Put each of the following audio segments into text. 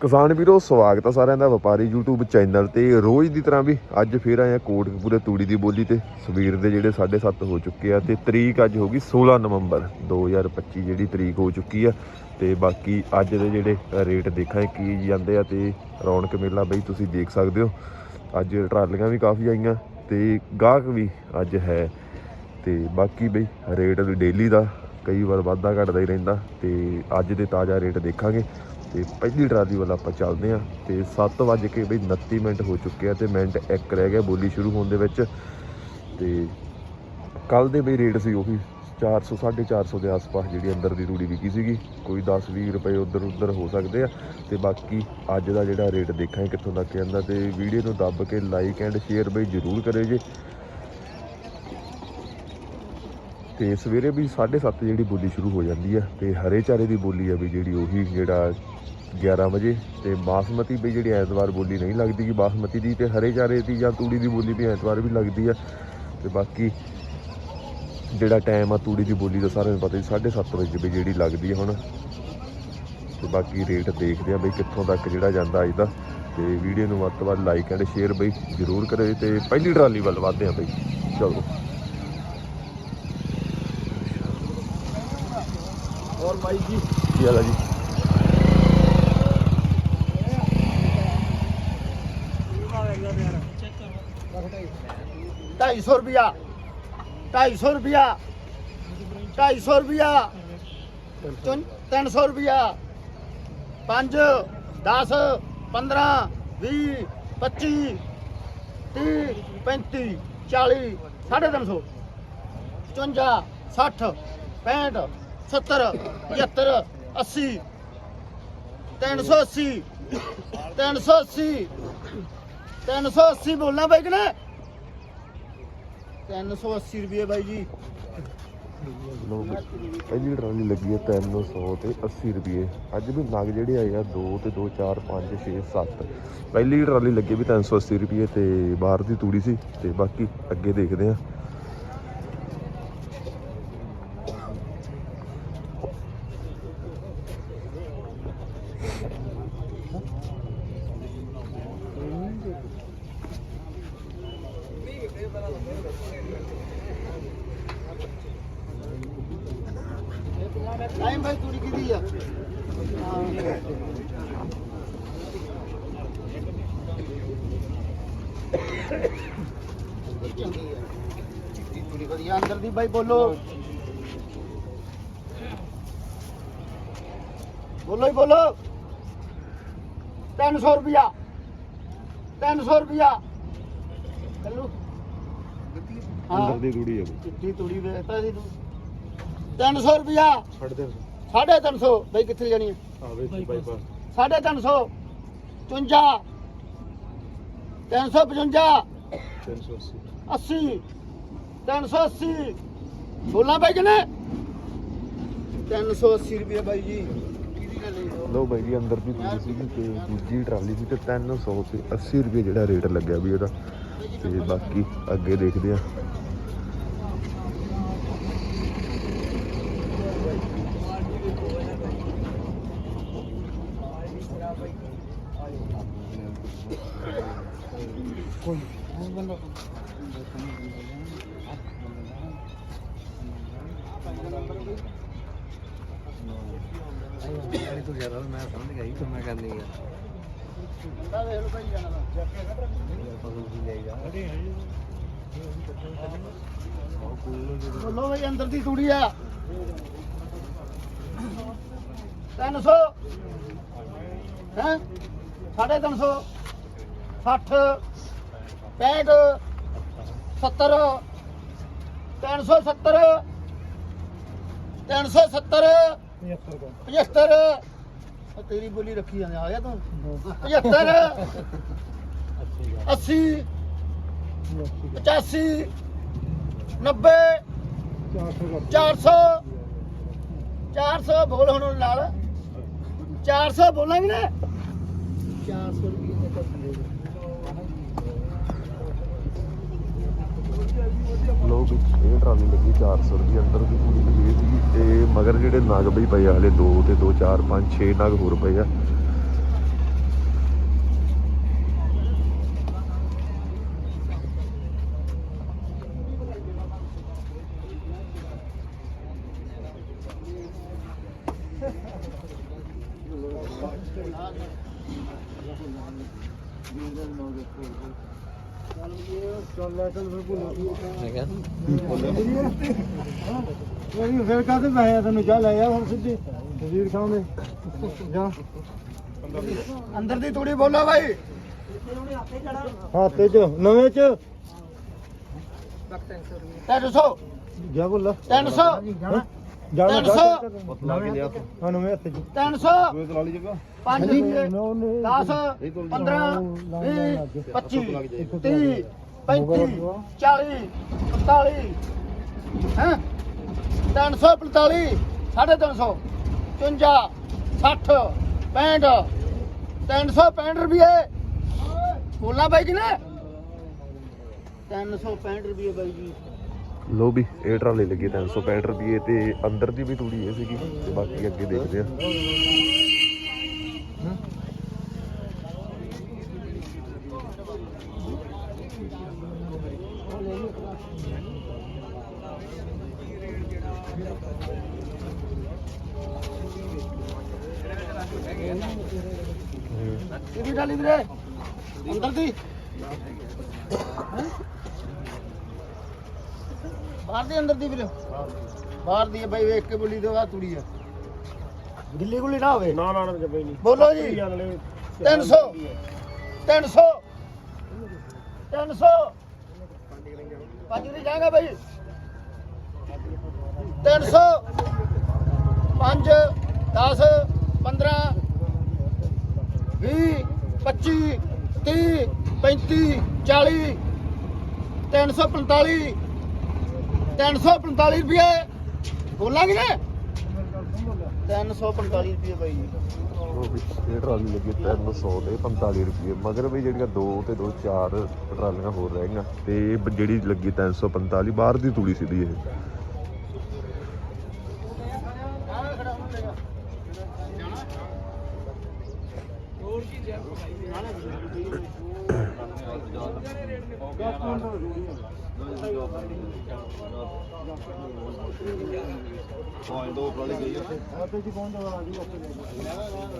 ਕਿਸਾਨ ਵੀਰੋ, ਸਵਾਗਤ ਹੈ ਸਾਰਿਆਂ ਦਾ ਵਪਾਰੀ YouTube ਚੈਨਲ ਤੇ। ਰੋਜ਼ ਦੀ ਤਰ੍ਹਾਂ ਵੀ ਅੱਜ ਫੇਰ ਆਏ ਆ ਕੋਟਕਪੂਰੇ ਤੂੜੀ ਦੀ ਬੋਲੀ ਤੇ। ਸਵੇਰ ਦੇ ਜਿਹੜੇ 7:30 ਹੋ ਚੁੱਕੇ ਆ ਤੇ ਤਰੀਕ ਅੱਜ ਹੋ ਗਈ 16 ਨਵੰਬਰ 2025 ਜਿਹੜੀ ਤਰੀਕ ਹੋ ਚੁੱਕੀ ਆ। ਤੇ ਬਾਕੀ ਅੱਜ ਦੇ ਜਿਹੜੇ ਰੇਟ ਦੇਖਾਂ ਕੀ ਜਾਂਦੇ ਆ ਤੇ ਰੌਣਕ ਮੇਲਾ ਬਈ ਤੁਸੀਂ ਦੇਖ ਸਕਦੇ ਹੋ। ਅੱਜ ਟਰਾਲੀਆਂ ਵੀ ਕਾਫੀ ਆਈਆਂ ਤੇ ਗਾਹਕ ਵੀ ਅੱਜ ਹੈ। ਤੇ ਬਾਕੀ ਬਈ ਰੇਟ ਡੇਲੀ ਦਾ ਕਈ ਵਾਰ ਵਾਧਾ ਘਟਦਾ ਹੀ ਰਹਿੰਦਾ ਤੇ ਅੱਜ ਦੇ ਤਾਜ਼ਾ ਰੇਟ ਦੇਖਾਂਗੇ। ਤੇ ਪਹਿਲੀ ਟਰਾਲੀ ਵੱਲ ਆਪਾਂ ਚੱਲਦੇ ਹਾਂ ਤੇ 7 ਵਜੇ ਕੇ ਬਈ 29 ਮਿੰਟ ਹੋ ਚੁੱਕੇ ਆ ਤੇ ਮਿੰਟ ਇੱਕ ਰਹਿ ਗਿਆ ਬੋਲੀ ਸ਼ੁਰੂ ਹੋਣ ਦੇ ਵਿੱਚ। ਤੇ ਕੱਲ ਦੇ ਬਈ ਰੇਟ ਸੀ ਉਹੀ 400 450 ਦੇ ਆਸ-ਪਾਸ ਜਿਹੜੀ ਅੰਦਰ ਦੀ ਰੂੜੀ ਵਿਕੀ ਸੀਗੀ। ਕੋਈ 10 20 ਰੁਪਏ ਉਧਰ ਉਧਰ ਹੋ ਸਕਦੇ ਆ ਤੇ ਬਾਕੀ ਅੱਜ ਦਾ ਜਿਹੜਾ ਰੇਟ ਦੇਖਾਂਗੇ ਕਿੱਥੋਂ ਤੱਕ ਜਾਂਦਾ ਤੇ ਵੀਡੀਓ ਨੂੰ ਦੱਬ ਕੇ ਲਾਈਕ ਐਂਡ ਸ਼ੇਅਰ ਬਈ ਜਰੂਰ ਕਰਿਓ ਜੀ। ਤੇ ਸਵੇਰੇ ਵੀ 7:30 ਜਿਹੜੀ ਬੋਲੀ ਸ਼ੁਰੂ ਹੋ ਜਾਂਦੀ ਆ ਤੇ ਹਰੇ ਚਾਰੇ ਦੀ ਬੋਲੀ ਆ ਵੀ ਜਿਹੜੀ ਉਹੀ ਜਿਹੜਾ 11 ਵਜੇ ਤੇ ਬਾਸਮਤੀ ਵੀ ਜਿਹੜੀ ਐਤਵਾਰ ਬੋਲੀ ਨਹੀਂ ਲੱਗਦੀ ਕਿ ਬਾਸਮਤੀ ਦੀ ਤੇ ਹਰੇ ਚਾਰੇ ਦੀ ਜਾਂ ਤੂੜੀ ਦੀ ਬੋਲੀ ਵੀ ਐਤਵਾਰ ਵੀ ਲੱਗਦੀ ਆ। ਤੇ ਬਾਕੀ ਜਿਹੜਾ ਟਾਈਮ ਆ ਤੂੜੀ ਦੀ ਬੋਲੀ ਦਾ ਸਾਰਿਆਂ ਨੂੰ ਪਤਾ ਹੀ 7:30 ਵਜੇ ਵੀ ਜਿਹੜੀ ਲੱਗਦੀ ਆ ਹੁਣ। ਤੇ ਬਾਕੀ ਰੇਟ ਦੇਖਦੇ ਆ ਬਈ ਕਿੱਥੋਂ ਤੱਕ ਜਿਹੜਾ ਜਾਂਦਾ ਅੱਜ ਦਾ। ਤੇ ਵੀਡੀਓ ਨੂੰ ਵੱਧ ਤੋਂ ਵੱਧ ਲਾਈਕ ਐਂਡ ਸ਼ੇਅਰ ਬਈ ਜਰੂਰ ਕਰਿਓ ਤੇ ਪਹਿਲੀ ਟਰਾਲੀ ਵੱਲ ਵਧਦੇ ਆ ਬਈ। ਚਲੋ। ਹੋਰ ਬਾਈ ਜੀ? ਕੀ ਹਾਲ ਆ ਜੀ? ਢਾਈ ਸੌ ਰੁਪਿਆ ਢਾਈ ਸੌ ਰੁਪਿਆ ਢਾਈ ਸੌ ਰੁਪਿਆ ਤਿੰਨ- ਤਿੰਨ ਸੌ ਰੁਪਿਆ ਪੰਜ 10 15 20 25 30 35 40 ਸਾਢੇ ਤਿੰਨ ਸੌ 54 60 65 70 75 80 380 380 380 ਬੋਲਣਾ ਬਾਈ ਕਿ ਨਾ 380 ਰੁਪਏ ਬਾਈ ਜੀ। ਲਓ ਬਈ, ਪਹਿਲੀ ਟਰਾਲੀ ਲੱਗੀ ਹੈ 300 ਤੇ 80 ਰੁਪਏ। ਅੱਜ ਵੀ ਨਗ ਜਿਹੜੇ ਆਏ ਆ 2 ਤੇ 2 4 5 6 7 ਪਹਿਲੀ ਟਰਾਲੀ ਲੱਗੀ ਵੀ 380 ਰੁਪਏ ਤੇ ਬਾਹਰ ਦੀ ਤੂੜੀ ਸੀ ਤੇ ਬਾਕੀ ਅੱਗੇ ਦੇਖਦੇ ਆ ਟਾਈਮ ਬਾਈ ਤੂੜੀ ਕਿਹਦੀ ਆ ਚਿੱਟੀ ਤੂੜੀ ਵਧੀਆ ਅੰਦਰ ਦੀ ਬਾਈ ਬੋਲੋ। ਬੋਲੋ ਹੀ ਬੋਲੋ। 300 ਰੁਪਿਆ 300 ਰੁਪਿਆ ਕੱਲੂ ਅੰਦਰ ਦੀ ਤੂੜੀ ਹੈ ਚਿੱਟੀ ਤੂੜੀ ਵੇਚਦਾ ਸੀ ਤੂੰ 300 ਰੁਪਿਆ ਛੱਡ ਦੇ ਸਾਢੇ ਤਿੰਨ ਸੌ। ਬਈ ਕਿੱਥੇ ਜਾਣੀ ਹੈ ਆ ਵੇ ਬਾਈਪਾਸ ਸਾਢੇ ਤਿੰਨ ਸੌ। 54 355 380 80 380 ਬੋਲਾਂ ਬਾਈ ਕਿਨੇ 380 ਰੁਪਏ ਬਾਈ ਜੀ। ਕਿਹਦੀ ਗੱਲ ਹੈ ਲਓ ਬਾਈ ਜੀ ਅੰਦਰ ਦੀ ਤੂੜੀ ਸੀਗੀ ਤੇ ਦੂਜੀ ਟਰਾਲੀ ਸੀ ਤੇ 300 ਤੇ 80 ਰੁਪਏ ਜਿਹੜਾ ਰੇਟ ਲੱਗਿਆ ਵੀ ਉਹਦਾ। ਤੇ ਬਾਕੀ ਅੱਗੇ ਦੇਖਦੇ ਆ ਤੂੰ ਜ਼ਿਆਦਾ ਮੈਂ ਸਮਝ ਗਿਆ ਕਿ ਮੈਂ ਕਰਨੀ ਆ। ਮੁੰਡਾ ਵੇਖ ਲਓ ਭਾਈ ਜਾਣਾ ਦਾ ਪਸੂ ਕੀ ਜਾਏਗਾ ਬੋਲੋ ਭਾਈ ਅੰਦਰ ਦੀ ਤੂੜੀ ਆ 300 ਹੈ 350 60 65 70 370 370 75 ਉਹ ਤੇਰੀ ਬੋਲੀ ਰੱਖੀ ਜਾਂਦੇ ਆ ਗਿਆ ਤੂੰ। 75 80 85 90 400 400 ਬੋਲ ਹੁਣ ਨਾਲ। 400 ਬੋਲਾਂਗੇ ਨਾ। 400 ਰੁਪਏ ਦਾ ਲੋਕ ਇਹ ਟਰਾਲੀ ਲੱਗੀ 400 ਰੁਪਏ ਅੰਦਰ ਦੀ ਪੂਰੀ ਲੱਗੀ ਸੀਗੀ ਤੇ ਮਗਰ ਜਿਹੜੇ ਨਗ ਬਈ ਪਏ ਆ ਹਲੇ 2 ਤੇ 2 4 5 6 ਨਗ ਹੋਰ ਪਏ ਆ ਮੈਂ ਕਿਹਾ ਕੋਈ ਫਿਰ ਕਾਹਦੇ ਪੈਸੇ ਤੈਨੂੰ? ਜਾ ਲੈ ਆ ਹੁਣ ਸਿੱਧੀ। ਵਜ਼ੀਰ ਖਾਨ ਦੇ ਜਾ। ਅੰਦਰ ਦੀ ਤੂੜੀ ਬੋਲੋ ਭਾਈ ਹੱਥੇ ਚ ਨਵੇਂ ਚ। 300 ਜਾ ਬੋਲਾ। 300 ਜਾਣਾ 300 ਲਾ ਕੇ ਲਿਆ ਹਾਂ ਨਵੇਂ ਹੱਥੇ ਚ। 300 300 ਲਾ ਲਈ ਜਗਾ 5 10 15 20 25 30 35 40 45 ਹੈ? 345 350 55 60 65 365 ਰੁਪਏ ਬੋਲਣਾ ਬਾਈ ਜੀ ਨੇ? 365 ਰੁਪਏ ਬਾਈ ਜੀ। ਲੋ ਵੀ, ਇਹ ਟਰਾਲੇ ਲੱਗੇ 365 ਰੁਪਏ ਤੇ ਅੰਦਰ ਦੀ ਵੀ ਤੂੜੀ ਇਹ ਸੀਗੀ, ਤੇ ਬਾਕੀ ਅੱਗੇ ਦੇਖਦੇ ਆ। ਕਿਹਦੀ ਡਾਲੀ ਵੀਰੇ? ਅੰਦਰ ਦੀ। ਬਾਹਰ ਦੀ ਅੰਦਰ ਦੀ ਵੀਰੇ। ਬਾਹਰ ਦੀ ਹੈ ਬਾਈ ਵੇਖ ਕੇ ਬੋਲੀ ਤੋਂ ਆ ਤੁੜੀ ਆ। ਗਿੱਲੀ ਗੁੱਲੀ ਨਾ ਹੋਵੇ। ਨਾ ਨਾ ਨਾ ਜੱਬੇ ਨਹੀਂ ਬੋਲੋ ਜੀ। 300 300 300 ਪੰਜ ਨਹੀਂ ਜਾਏਗਾ ਬਾਈ। 300 5 10 15 20 25 30 35 40 345 345 ਰੁਪਏ। ਬੋਲਾਂਗੇ? ਨਾ 345 ਰੁਪਏ ਬਾਈ ਜੀ। ਲੋ ਵੀ ਇਹ ਟਰਾਲੀ ਲੱਗੀ 300 ਤੇ 45 ਰੁਪਏ, ਮਗਰ ਵੀ ਜਿਹੜੀਆਂ ਦੋ ਤੇ ਦੋ ਚਾਰ ਟਰਾਲੀਆਂ ਹੋਰ ਰਹਿ ਗਈਆਂ ਤੇ ਜਿਹੜੀ ਲੱਗੀ 345 ਬਾਹਰ ਦੀ ਤੂੜੀ ਸੀਦੀ ਇਹ।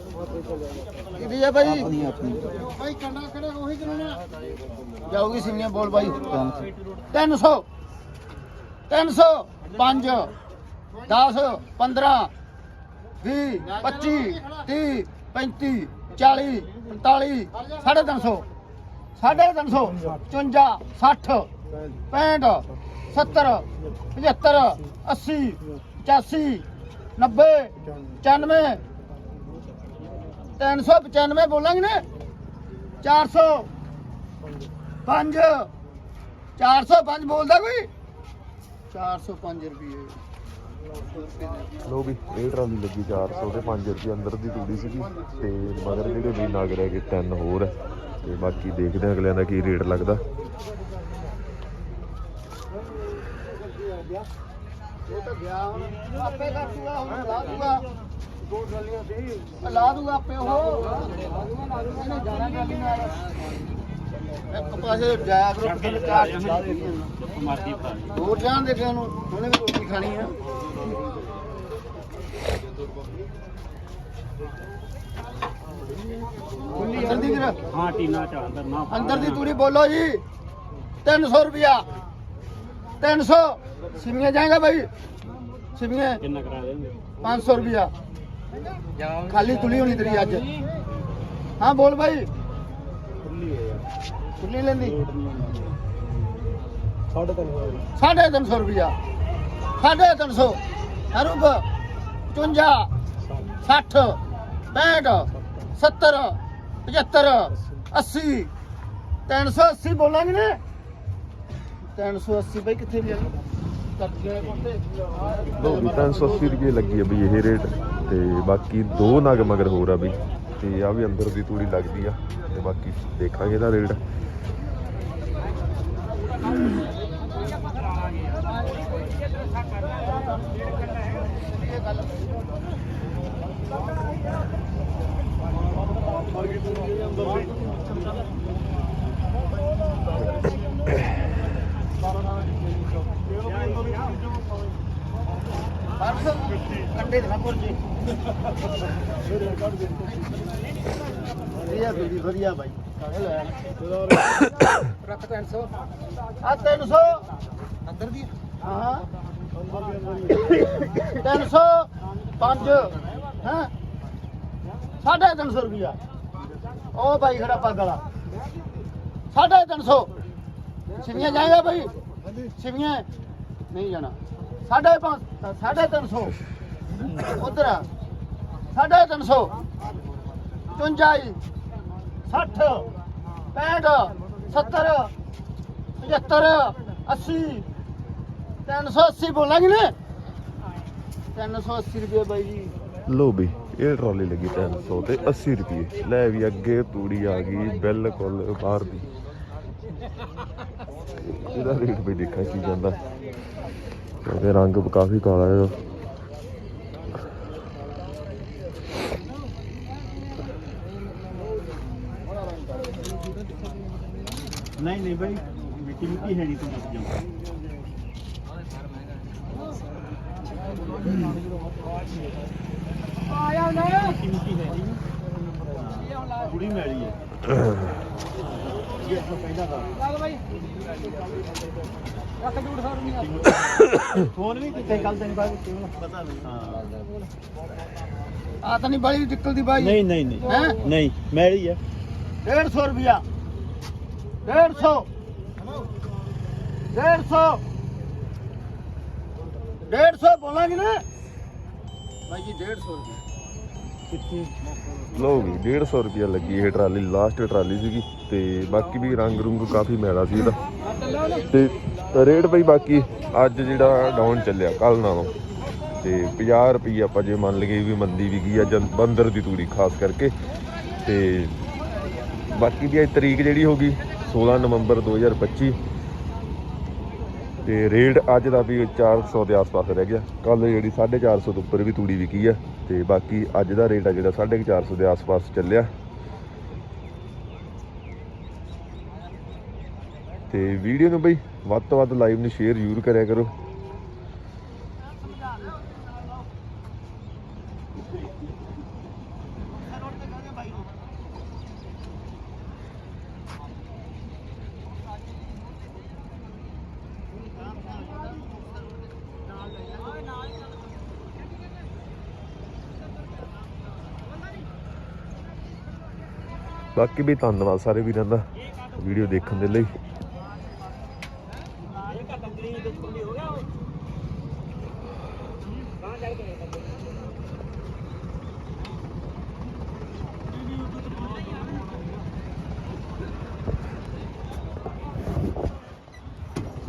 ਕਿਹਦੀ ਹੈ ਬਾਈ ਬਾਈ ਕੰਡਾ ਕਿਹੜੇ ਉਹੀ ਕਰਾਉਣਾ ਜਾਊਗੀ ਸਿੰਗੀਆਂ ਬੋਲ ਬਾਈ। 300 300 5 10 15 20 25 30 35 40 45 350 350 54 60 65 70 75 80 85 90 95 395 ਬੋਲਾਂਗੇ ਨਾ 400 5 405 ਬੋਲਦਾ ਕੋਈ? 405 ਰੁਪਏ ਲੋ ਵੀ, ਇਹ ਟਰਾਲੀ ਲੱਗੀ 400 ਤੇ 5 ਰੁਪਏ ਅੰਦਰ ਦੀ ਤੂੜੀ ਸੀਗੀ ਤੇ ਮਗਰ ਜਿਹੜੇ ਵੀ ਨਗ ਰਹਿ ਗਏ, ਤਿੰਨ ਹੋਰ ਹੈ। ਤੇ ਬਾਕੀ ਦੇਖਦੇ ਹਾਂ ਅਗਲਿਆਂ ਦਾ ਕੀ ਰੇਟ ਲੱਗਦਾ। ਉਹ ਤਾਂ ਗਿਆ ਹੁਣ ਆਪੇ ਕਰ ਦੂਗਾ ਹੁਣ ਲਾ ਦੂਗਾ। ਦੋ ਟਰਾਲੀਆਂ ਸੀ ਲਾ ਦੂਗਾ ਆਪੇ ਉਹ। ਇਹਨੇ ਜਾਣਾ ਗੱਲ ਨਾਲ ਇੱਕ ਪਾਸੇ ਜਾਇਆ ਕਰੋ ਕਿਤੇ ਚਾਰ ਮਾਰਦੀ ਭਰਾ ਹੋਰ ਜਾਣ ਦੇ ਉਹਨੂੰ ਉਹਨੇ ਵੀ ਰੋਟੀ ਖਾਣੀ ਆ। ਅੰਦਰ ਦੀ ਵੀਰ ਹਾਂ ਟੀਨਾ ਚ ਅੰਦਰ ਨਾ ਅੰਦਰ ਦੀ ਤੂੜੀ ਬੋਲੋ ਜੀ। 300 ਰੁਪਿਆ 300 ਸਿਮੀਆਂ ਜਾਏਗਾ ਭਾਈ ਸਿਮੀਆਂ ਕਿੰਨਾ ਕਰਾ ਦੇਣਗੇ 500 ਰੁਪਿਆ ਖਾਲੀ ਤੁਲੀ ਹੋਣੀ ਤੇਰੀ ਅੱਜ। ਹਾਂ ਬੋਲ ਭਾਈ ਖੁੱਲੀ ਸਾਢੇ ਤਿੰਨ ਸੌ ਰੁਪਿਆ ਸਾਢੇ ਤਿੰਨ ਸੌ ਹਰੂਪ 55 60 65 70 75 80 380 ਬੋਲਾਂਗੇ ਨੇ 380 ਬਈ ਕਿੱਥੇ ਵੀ ਕੱਟ ਗਿਆ ਕੋਤੇ ਲੋ ਵੀ 380 ਰੁਪਏ ਲੱਗੀ ਹੈ ਬਈ ਇਹ ਰੇਟ। ਤੇ ਬਾਕੀ ਦੋ ਨਗ ਮਗਰ ਹੋਰ ਆ ਬਈ। ਤੇ ਆ ਵੀ ਅੰਦਰ ਦੀ ਤੂੜੀ ਲੱਗਦੀ ਆ ਤੇ ਬਾਕੀ ਦੇਖਾਂਗੇ ਇਹਦਾ ਰੇਟ। ਪਰਸ ਕੰਡੇ ਦੇ ਨਾ ਪੁਰਜੇ ਵਧੀਆ ਬੀੜੀ ਵਧੀਆ ਲੈ ਰੱਖ 300 ਆ 300 ਅੰਦਰ ਦੀ ਹਾਂ। 300 5 ਹਾਂ? 350 ਰੁਪਿਆ ਉਹ ਬਾਈ ਖੜਾ ਪੱਗ ਵਾਲਾ। 350 ਸਿਵੀਆਂ ਜਾਏਗਾ ਬਾਈ? ਸਿਵੀਆਂ ਨਹੀਂ ਜਾਣਾ। ਸਾਢੇ ਪੰਜ ਸਾਢੇ ਤਿੰਨ ਸੌ। ਉਧਰ ਸਾਢੇ ਤਿੰਨ ਸੌ। 55 60 65 70 75 80 380 ਬੋਲਾਂਗੇ ਨਾ 380 ਰੁਪਏ ਬਾਈ ਜੀ। ਲੋ ਬਈ, ਇਹ ਟਰਾਲੀ ਲੱਗੀ 300 ਤੇ 80 ਰੁਪਏ। ਲੈ ਵੀ ਅੱਗੇ ਤੂੜੀ ਆ ਗਈ, ਬਿਲਕੁਲ ਬਾਹਰ ਦੀ। ਇਹਦਾ ਰੇਟ ਵੀ ਦੇਖਾਂ ਕੀ ਜਾਂਦਾ। ਕਿਉਂਕਿ ਰੰਗ ਕਾਫੀ ਕਾਲਾ ਹੈ ਨਹੀਂ ਨਹੀਂ ਬਾਈ ਮਿੱਟੀ ਮਿੱਟੀ ਹੈ ਨਹੀਂ ਤੂੰ ਦੱਸ ਜਾ ਆਇਆ ਨਾ। ਮਿੱਟੀ ਮਿੱਟੀ ਹੈ ਨਹੀਂ। ਕੁੜੀ ਮੈਲੀ ਹੈ। ਇਹ ਆਪਣਾ ਪਹਿਲਾ ਦਾ। ਚੱਲ ਬਾਈ। ਰੱਖ ਜੂੜ ਸੌ ਰੁਪਿਆ ਫੋਨ ਵੀ ਕਿਤੇ ਕੱਲ ਤੈਨੂੰ ਬਾਅਦ ਪਤਾ ਨਹੀਂ। ਹਾਂ ਆ ਤਾਂ ਨਹੀਂ ਬੜੀ ਨਿਕਲਦੀ ਬਾਈ। ਨਹੀਂ ਨਹੀਂ ਨਹੀਂ। ਹੈ? ਨਹੀਂ ਮੈਲੀ ਹੈ 150 ਰੁਪਿਆ 150 150 150 ਬੋਲਾਂਗੇ ਨਾ? ਬਾਈ ਜੀ 150 ਰੁਪਿਆ ਲੋ ਵੀ 150 ਰੁਪਏ ਲੱਗੀ ਇਹ ਟਰਾਲੀ ਲਾਸਟ ਟਰਾਲੀ ਸੀਗੀ ਤੇ ਬਾਕੀ ਵੀ ਰੰਗ ਰੁੰਗ ਕਾਫੀ ਮੈਲਾ ਸੀ ਇਹਦਾ। ਤੇ ਰੇਟ ਬਈ ਬਾਕੀ ਅੱਜ ਜਿਹੜਾ ਡਾਊਨ ਚੱਲਿਆ ਕੱਲ ਨਾਲੋਂ। ਤੇ 50 ਰੁਪਏ ਆਪਾਂ ਜੇ ਮੰਨ ਲਈਏ ਵੀ ਮੰਦੀ ਵੀ ਗਈ ਆ ਜਨ- ਬੰਦਰ ਦੀ ਤੂੜੀ ਖਾਸ ਕਰਕੇ। ਤੇ ਬਾਕੀ ਦੀ ਅੱਜ ਤਰੀਕ ਜਿਹੜੀ ਹੋ ਗਈ 16 ਨਵੰਬਰ 2025 ਤੇ ਰੇਟ ਅੱਜ ਦਾ ਵੀ 400 ਦੇ ਆਸ-ਪਾਸ ਰਹਿ ਗਿਆ। ਕੱਲ ਜਿਹੜੀ 450 ਤੋਂ ਉੱਪਰ ਵੀ ਤੂੜੀ ਵਿਕੀ ਆ ਤੇ ਬਾਕੀ ਅੱਜ ਦਾ ਰੇਟ ਆ ਜਿਹੜਾ 450 ਦੇ ਆਸ-ਪਾਸ ਚੱਲਿਆ। ਤੇ ਵੀਡੀਓ ਨੂੰ ਬਈ ਵੱਧ ਤੋਂ ਵੱਧ ਲਾਈਵ ਨੂੰ ਸ਼ੇਅਰ ਜ਼ਰੂਰ ਕਰਿਆ ਕਰੋ। ਬਾਕੀ ਵੀ ਧੰਨਵਾਦ ਸਾਰੇ ਵੀਰਾਂ ਦਾ ਵੀਡੀਓ ਦੇਖਣ ਦੇ ਲਈ।